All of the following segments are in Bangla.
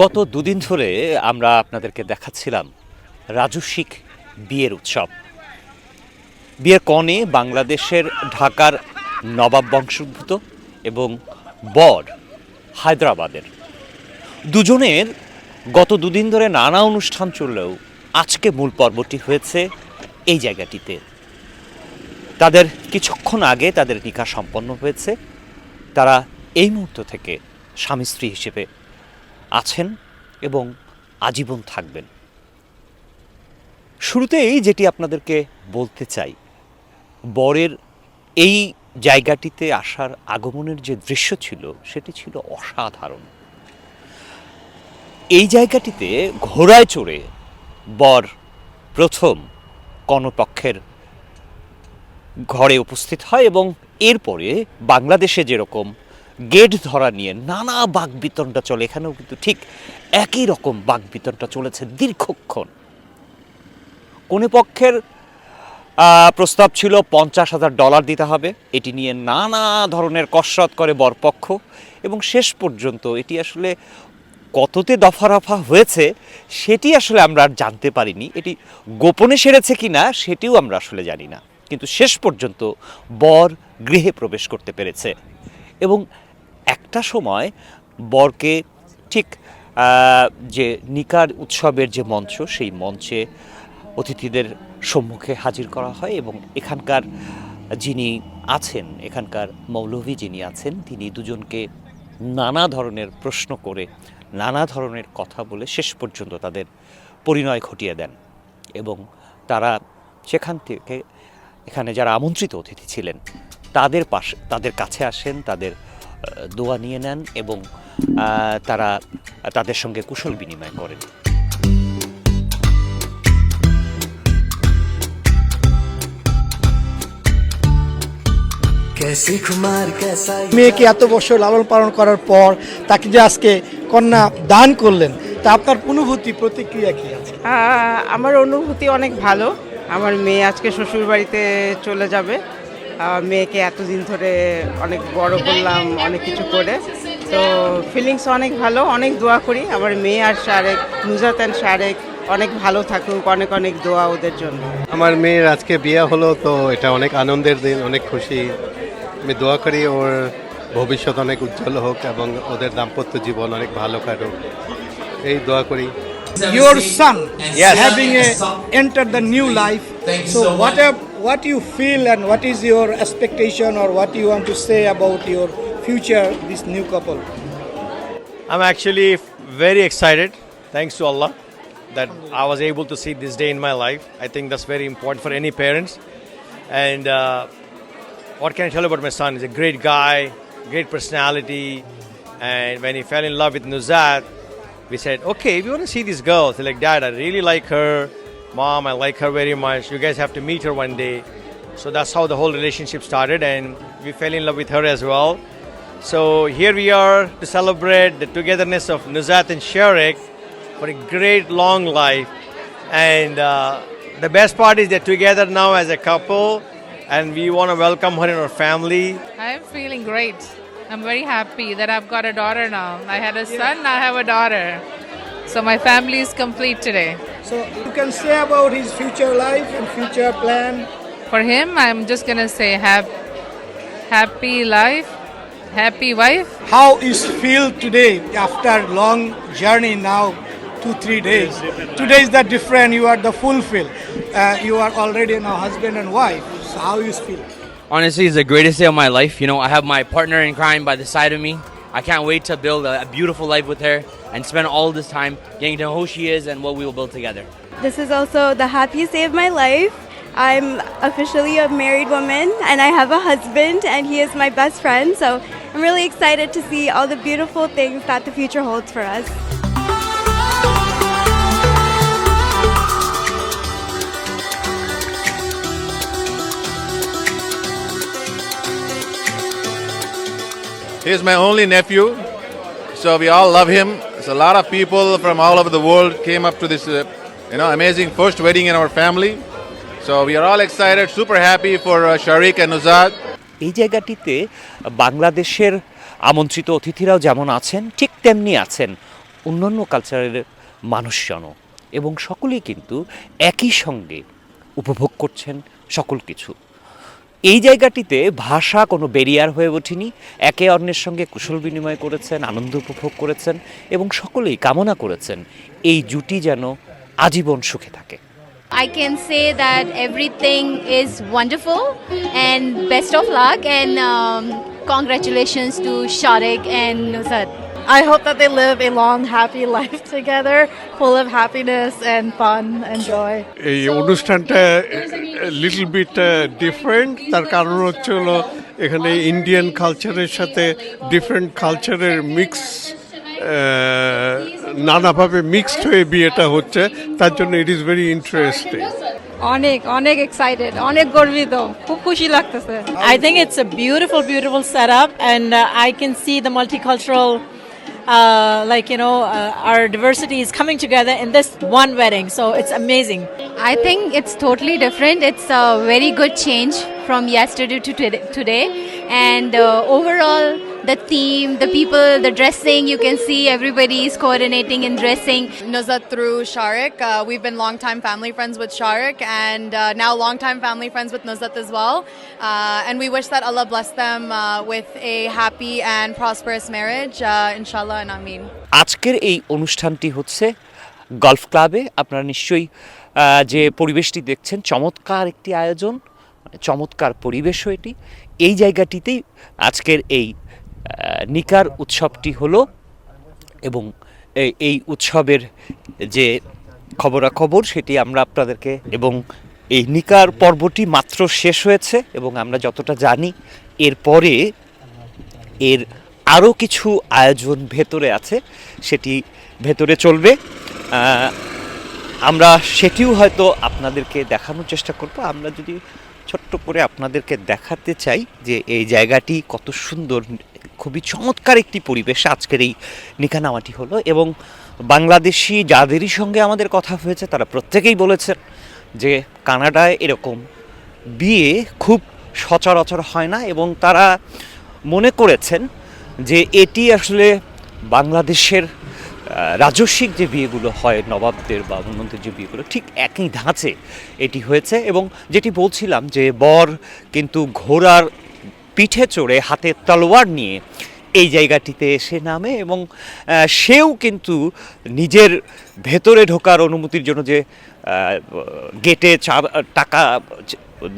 গত দুদিন ধরে আমরা আপনাদেরকে দেখাচ্ছিলাম রাজস্বিক বিয়ের উৎসব। বিয়ের কনে বাংলাদেশের ঢাকার নবাব বংশোদ্ভূত এবং বর হায়দ্রাবাদের। দুজনের গত দুদিন ধরে নানা অনুষ্ঠান চললেও আজকে মূল পর্বটি হয়েছে এই জায়গাটিতে। তাদের কিছুক্ষণ আগে তাদের নিকা সম্পন্ন হয়েছে। তারা এই মুহূর্ত থেকে স্বামী স্ত্রী হিসেবে আছেন এবং আজীবন থাকবেন। শুরুতেই যেটি আপনাদেরকে বলতে চাই, বরের এই জায়গাটিতে আসার আগমনের যে দৃশ্য ছিল, সেটি ছিল অসাধারণ। এই জায়গাটিতে ঘোড়ায় চড়ে বর প্রথম কর্ণপক্ষের ঘরে উপস্থিত হয় এবং এরপরে বাংলাদেশে যেরকম গেট ধরা নিয়ে নানা বাকবিতণ্ডা চলে। এখানেও কিন্তু ঠিক একই রকম বাকবিতণ্ডা চলেছে দীর্ঘক্ষণ। কোনে পক্ষের প্রস্তাব ছিল পঞ্চাশ হাজার ডলার দিতে হবে। এটি নিয়ে নানা ধরনের কসরত করে বরপক্ষ। এবং শেষ পর্যন্ত এটি আসলে কততে দফারফা হয়েছে, সেটি আসলে আমরা আর জানতে পারিনি। এটি গোপনে সেরেছে কি না সেটিও আমরা আসলে জানি না। কিন্তু শেষ পর্যন্ত বর গৃহে প্রবেশ করতে পেরেছে। এবং একটা সময় বরকে ঠিক যে নিকার উৎসবের যে মঞ্চ, সেই মঞ্চে অতিথিদের সম্মুখে হাজির করা হয় এবং এখানকার যিনি আছেন, এখানকার মৌলভী যিনি আছেন, তিনি দুজনকে নানা ধরনের প্রশ্ন করে, নানা ধরনের কথা বলে শেষ পর্যন্ত তাদের পরিণয় ঘটিয়ে দেন এবং তারা সেখান থেকে, এখানে যারা আমন্ত্রিত অতিথি ছিলেন, তাদের পাশে, তাদের কাছে আসেন, তাদের দোয়া নিয়ে নেন এবং তারা তাদের সঙ্গে কুশল বিনিময় করেন। মেয়েকে এত বছর লালন পালন করার পর তাকে যে আজকে কন্যা দান করলেন তা আপনার অনুভূতি প্রতিক্রিয়া কি আছে? আমার অনুভূতি অনেক ভালো। আমার মেয়ে আজকে শ্বশুর বাড়িতে চলে যাবে। মেয়েকে এতদিন ধরে অনেক বড় করলাম অনেক কিছু করে। তো ফিলিংস অনেক ভালো অনেক দোয়া করি। আমার মেয়ে আর শারেক নুজাত অ্যান্ড শারেক অনেক ভালো থাকুক অনেক অনেক দোয়া ওদের জন্য। আমার মেয়ের আজকে বিয়ে হলো তো এটা অনেক আনন্দের দিন অনেক খুশি। আমি দোয়া করি ওর ভবিষ্যৎ অনেক উজ্জ্বল হোক এবং ওদের দাম্পত্য জীবন অনেক ভালো কাটুক। এই দোয়া করি। Your son having a entered the new life. So what a, what you feel and what is your expectation or what you want to say about your future this new couple I'm actually very excited, thanks to Allah, that I was able to see this day in my life. I think that's very important for any parents. And uh, what can I tell you about my son? He's a great guy, great personality. And when he fell in love with Nuzat, we said, okay, if you want to see this girl. He's like, Dad, I really like her. Mom, I like her very much. You guys have to meet her one day. So that's how the whole relationship started, and we fell in love with her as well. So here we are to celebrate the togetherness of Nuzat and Sharek for a great long life. And uh, the best part is they're together now as a couple, and we want to welcome her in our family. I'm feeling great. I'm very happy that I've got a daughter now. I had a son, now I have a daughter. So my family is complete today. so you can say about his future life and future plan For him, I'm just gonna say have happy life, happy wife. how is feel today after long journey now two three days today is that different you are the fulfilled. uh, you are already now husband and wife so how you feel Honestly, it's the greatest day of my life. You know, I have my partner in crime by the side of me. I can't wait to build a, a beautiful life with her and spend all this time getting to know who she is and what we will build together. This is also the happiest day of my life. I'm officially a married woman and I have a husband and he is my best friend. So I'm really excited to see all the beautiful things that the future holds for us. He's my only nephew, so we all love him. A lot of people from all over the world came up to this, uh, you know, amazing first wedding in our family. So we are all excited, super happy for uh, Sharik and Nuzad. এই জায়গাটিতে বাংলাদেশের আমন্ত্রিত অতিথিরাও যেমন আছেন ঠিক তেমনি আছেন অন্যান্য কালচারের মানুষজনও এবং সকলেই কিন্তু একই সঙ্গে উপভোগ করছেন সকল কিছু এই জায়গাটিতে ভাষা কোনো ব্যারিয়ার হয়ে ওঠেনি একে অন্যের সঙ্গে কুশল বিনিময় করেছেন আনন্দ উপভোগ করেছেন এবং সকলেই কামনা করেছেন এই জুটি যেন আজীবন সুখে থাকে I can say that everything is wonderful and best of luck and um, congratulations to Sharik and Nusrat. I hope that they live a long, happy life together, full of happiness and fun and joy. এই অনুষ্ঠানটা লিটল বিট ডিফারেন্ট তার কারণ হচ্ছে হলো এখানে ইন্ডিয়ান কালচারের সাথে ডিফারেন্ট কালচারের মিক্স নানাভাবে মিক্সড হয়ে বিয়েটা হচ্ছে তার জন্য ইট ইজ ভেরি ইন্টারেস্টিং অনেক অনেক এক্সাইটেড অনেক গর্বিত খুব খুশি লাগতেছে I think it's a beautiful, beautiful setup, and uh, I can see the multicultural, uh, like you know, uh, our diversity is coming together in this one wedding. So it's amazing. I think it's totally different. It's a very good change from yesterday to today-. And uh, overall, the theme, the people, the dressing, you can see everybody is coordinating in dressing. Nuzat through Sharik. Uh, we've been longtime family friends with Sharik and uh, now longtime family friends with Nuzat as well. Uh, and we wish that Allah bless them uh, with a happy and prosperous marriage, uh, inshallah and ameen. আজকের এই অনুষ্ঠানটি হচ্ছে গলফ ক্লাবে আপনারা নিশ্চয়ই যে পরিবেশটি দেখছেন চমৎকার একটি আয়োজন মানে চমৎকার পরিবেশও এটি এই জায়গাটিতেই আজকের এই নিকার উৎসবটি হলো এবং এই- উৎসবের যে খবরাখবর সেটি আমরা আপনাদেরকে এবং এই নিকার পর্বটি মাত্র শেষ হয়েছে এবং আমরা যতটা জানি এরপরে এর আরও কিছু আয়োজন ভেতরে আছে, সেটি ভেতরে চলবে। আমরা সেটিও হয়তো আপনাদেরকে দেখানোর চেষ্টা করব। আমরা যদি ছোট্ট করে আপনাদেরকে দেখাতে চাই যে এই জায়গাটি কত সুন্দর খুবই চমৎকার একটি পরিবেশ আজকের এই নিকানামাটি হলো এবং বাংলাদেশি যাদেরই সঙ্গে আমাদের কথা হয়েছে, তারা প্রত্যেকেই বলেছেন যে কানাডায় এরকম বিয়ে খুব সচরাচর হয় না এবং তারা মনে করেছেন যে এটি আসলে বাংলাদেশের রাজস্বিক যে বিয়েগুলো হয়, নবাবদের বা অন্যদের যে বিয়েগুলো, ঠিক একই ধাঁচে এটি হয়েছে এবং যেটি বলছিলাম যে বর কিন্তু ঘোড়ার পিঠে চড়ে হাতে তলোয়ার নিয়ে এই জায়গাটিতে এসে নামে এবং সেও কিন্তু নিজের ভেতরে ঢোকার অনুমতির জন্য যে গেটে টাকা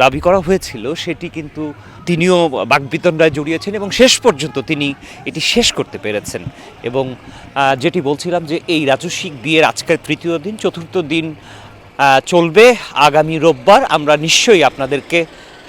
দাবি করা হয়েছিল সেটি কিন্তু তিনিও বাকবিতণ্ডায় জড়িয়েছেন এবং শেষ পর্যন্ত তিনি এটি শেষ করতে পেরেছেন। এবং যেটি বলছিলাম যে এই রাজস্বিক বিয়ের আজকের তৃতীয় দিন, চতুর্থ দিন চলবে। আগামী রোববার আমরা নিশ্চয়ই আপনাদেরকে